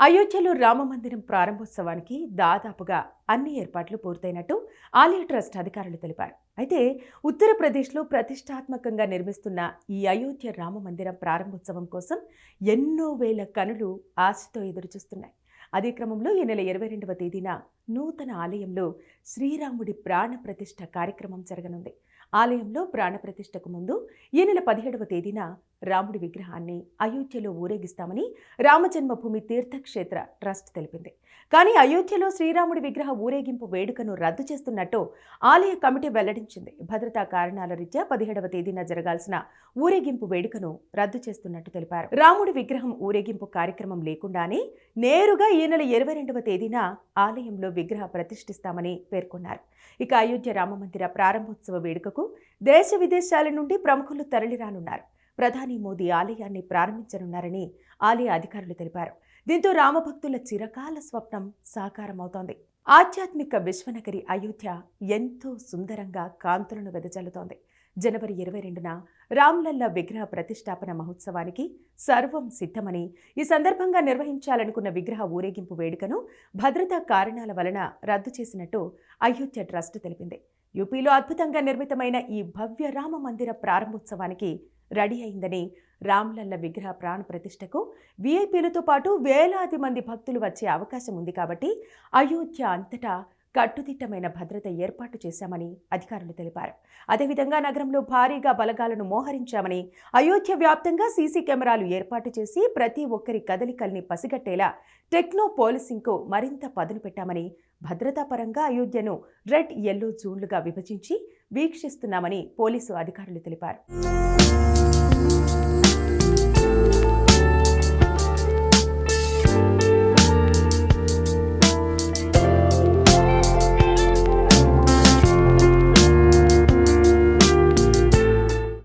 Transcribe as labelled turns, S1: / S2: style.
S1: అయోధ్యలో రామమందిరం ప్రారంభోత్సవానికి దాదాపుగా అన్ని ఏర్పాట్లు పూర్తయినట్టు ఆలయ ట్రస్ట్ అధికారులు తెలిపారు. అయితే ఉత్తరప్రదేశ్లో ప్రతిష్టాత్మకంగా నిర్మిస్తున్న ఈ అయోధ్య రామ మందిరం ప్రారంభోత్సవం కోసం ఎన్నో వేల కనులు ఆశతో ఎదురుచూస్తున్నాయి. అదే క్రమంలో ఈ నెల ఇరవై రెండవ తేదీన నూతన ఆలయంలో శ్రీరాముడి ప్రాణ ప్రతిష్ఠ కార్యక్రమం జరగనుంది. ఆలయంలో ప్రాణప్రతిష్ఠకు ముందు ఈ నెల పదిహేడవ తేదీన రాముడి విగ్రహాన్ని అయోధ్యలో ఊరేగిస్తామని రామజన్మభూమి తీర్థక్షేత్ర ట్రస్ట్ తెలిపింది. కానీ అయోధ్యలో శ్రీరాముడి విగ్రహ ఊరేగింపు వేడుకను రద్దు చేస్తున్నట్టు ఆలయ కమిటీ వెల్లడించింది. భద్రతా కారణాల రీత్యా పదిహేడవ తేదీన జరగాల్సిన ఊరేగింపు వేడుకను రద్దు చేస్తున్నట్టు తెలిపారు. రాముడి విగ్రహం ఊరేగింపు కార్యక్రమం లేకుండానే నేరుగా ఈ నెల ఇరవై రెండవ తేదీన ఆలయంలో విగ్రహ ప్రతిష్ఠిస్తామని పేర్కొన్నారు. ఇక అయోధ్య రామమందిర ప్రారంభోత్సవ వేడుకకు దేశ విదేశాల నుండి ప్రముఖులు తరలిరానున్నారు. ప్రధాని మోదీ ఆలయాన్ని ప్రారంభించనున్నారని ఆలయ అధికారులు తెలిపారు. దీంతో రామభక్తుల చిరకాల స్వప్నం సాకారమవుతోంది. ఆధ్యాత్మిక విశ్వనగరి అయోధ్య ఎంతో సుందరంగా కాంతులను వెదజల్లుతోంది. జనవరి ఇరవై రెండున రామ్లల్ల విగ్రహ ప్రతిష్టాపన మహోత్సవానికి సర్వం సిద్ధమని ఈ సందర్భంగా నిర్వహించాలనుకున్న విగ్రహ ఊరేగింపు వేడుకను భద్రతా కారణాల వలన రద్దు చేసినట్టు అయోధ్య ట్రస్ట్ తెలిపింది. యూపీలో అద్భుతంగా నిర్మితమైన ఈ భవ్య రామ మందిర ప్రారంభోత్సవానికి రెడీ అయిందని రామ్లల్ల విగ్రహ ప్రాణ ప్రతిష్టకు వీఐపీలతో పాటు వేలాది మంది భక్తులు వచ్చే అవకాశం ఉంది కాబట్టి అయోధ్య అంతటా కట్టుదిట్టమైన భద్రత ఏర్పాటు చేశామని అధికారులు తెలిపారు. అదేవిధంగా నగరంలో భారీగా బలగాలను మోహరించామని అయోధ్య వ్యాప్తంగా సీసీ కెమెరాలు ఏర్పాటు చేసి ప్రతి ఒక్కరి కదలికల్ని పసిగట్టేలా టెక్నో పోలీసింగ్కు మరింత పదును పెట్టామని భద్రతాపరంగా అయోధ్యను రెడ్ ఎల్లో జోన్లుగా విభజించి వీక్షిస్తున్నామని పోలీసు అధికారులు తెలిపారు.